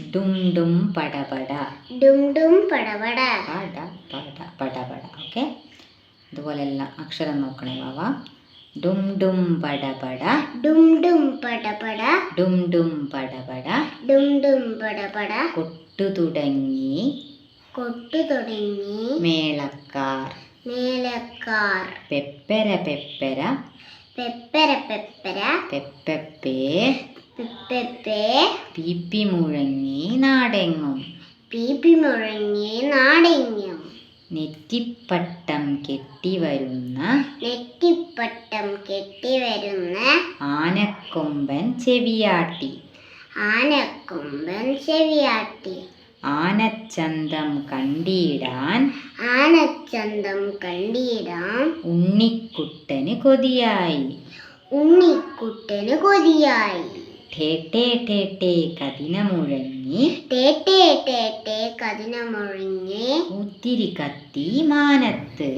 ഡും ഡും പടപട. ഡും ഡും പടപട. പട പട പടപട. ഓക്കെ? അതുപോലെ എല്ലാം അക്ഷരം നോക്കണേ വാവ ഡും ഡും പടപട. ഡും ഡും പടപട. ഡും ഡും പടപട. ഡും ഡും പടപട. കൊട്ടു തുടങ്ങി. കൊട്ടു തുടങ്ങി. മേളക്കാർ. മേലക്കാർ പെപ്പര പെപ്പര. പെപ്പര പെപ്പര. പെപ്പപ്പേ. പെപ്പെ പീപ്പി മുഴങ്ങി നാടെങ്ങും. പീപ്പി മുഴങ്ങി നാടെങ്ങും. നെറ്റിപ്പട്ടം കെട്ടി വരുന്ന നെറ്റിപ്പട്ടം കെട്ടി വരുന്ന ആനക്കൊമ്പൻ ചെവിയാട്ടി. ആനക്കൊമ്പൻ ചെവിയാട്ടി. ആനച്ചന്തം കണ്ടിടാൻ ആനച്ചന്തം കണ്ടിടാൻ ഉണ്ണിക്കുട്ടന് കൊതിയായി. ഉണ്ണിക്കുട്ടന് കൊതിയായി. ടേട്ടേ ടേട്ടേ കതിന മുഴങ്ങി ടേട്ടേ ടേട്ടേ കതിനമൊഴിഞ്ഞ് ഒത്തിരി കത്തി മാനത്ത്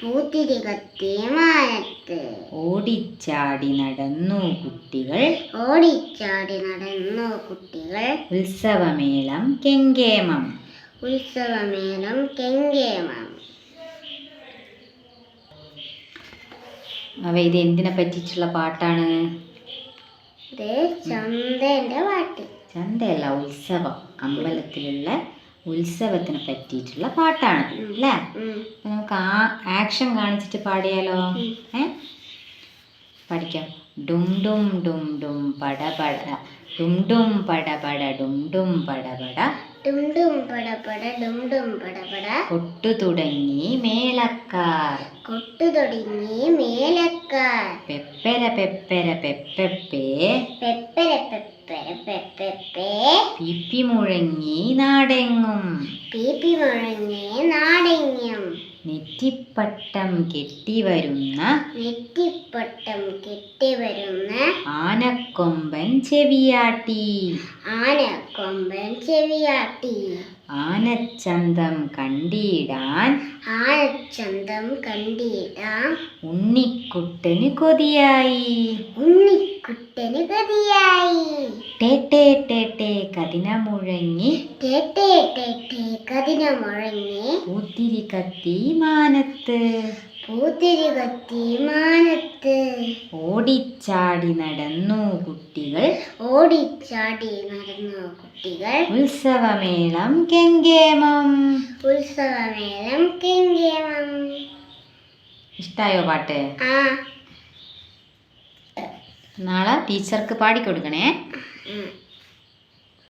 പൂത്തിരി കത്തി മാനത്ത് ഓടിച്ചാടി നടന്നു കുട്ടികൾ ഓടിച്ചാടി നടന്നു കുട്ടികൾ ഉത്സവമേളം കെങ്കേമം ഉത്സവമേളം കെങ്കേമം അവ ഇത് എന്തിനെ പറ്റിച്ചുള്ള പാട്ടാണ്? ചന്തന്റെ പാട്ട്. ചന്തയല്ല ഉത്സവം. അമ്പലത്തിലുള്ള ഉത്സവത്തിനെ പറ്റിയിട്ടുള്ള പാട്ടാണ് അല്ലേ? അപ്പൊ നമുക്ക് ആ ആക്ഷൻ കാണിച്ചിട്ട് പാടിയാലോ? ഏ? പഠിക്കാം. ഡും ഡും ഡും ഡും പടപട ഡും ഡും പടപട ഡും ഡും പടപട കൊട്ടു തുടങ്ങി മേളക്കാർ കൊട്ടു തുടങ്ങി മേലക്കാർ. പെപ്പര പെപ്പര പെപ്പെപ്പേ. പെപ്പര പെപ്പര പെപ്പെ പിപ്പി മുഴങ്ങി നാടെങ്ങും. പിപ്പി മുഴങ്ങി നെറ്റിപ്പട്ടം കെട്ടിവരുന്ന നെറ്റിപ്പട്ടം കെട്ടിവരുന്ന ആനക്കൊമ്പൻ ചെവിയാട്ടി. ആനക്കൊമ്പൻ ചെവിയാട്ടി. ആനച്ചന്തം കണ്ടിടാൻ. ആനച്ചന്തം കണ്ടിടാൻ ഉണ്ണിക്കുട്ടന് കൊതിയായി. ഉണ്ണിക്കുട്ടന് ഗതിയായി. ടേട്ടേ ടേട്ടേ കതിന മുഴങ്ങി ടേട്ടേ ടേട്ടേ കതിന മുഴങ്ങി പൂത്തിരി കത്തി മാനത്ത്. പൂത്തിരി കത്തി മാനത്ത്. ഓടിച്ചാടി നടന്നു കുട്ടികൾ. ഓടിച്ചാടി നടന്നു കുട്ടികൾ. ഉത്സവമേളം കെങ്കേമം. ഉത്സവമേളം കെങ്കേമം. ഇഷ്ടായോ പാട്ട്? ആ. നാളെ ടീച്ചർക്ക് പാടിക്കൊടുക്കണേ ഉം.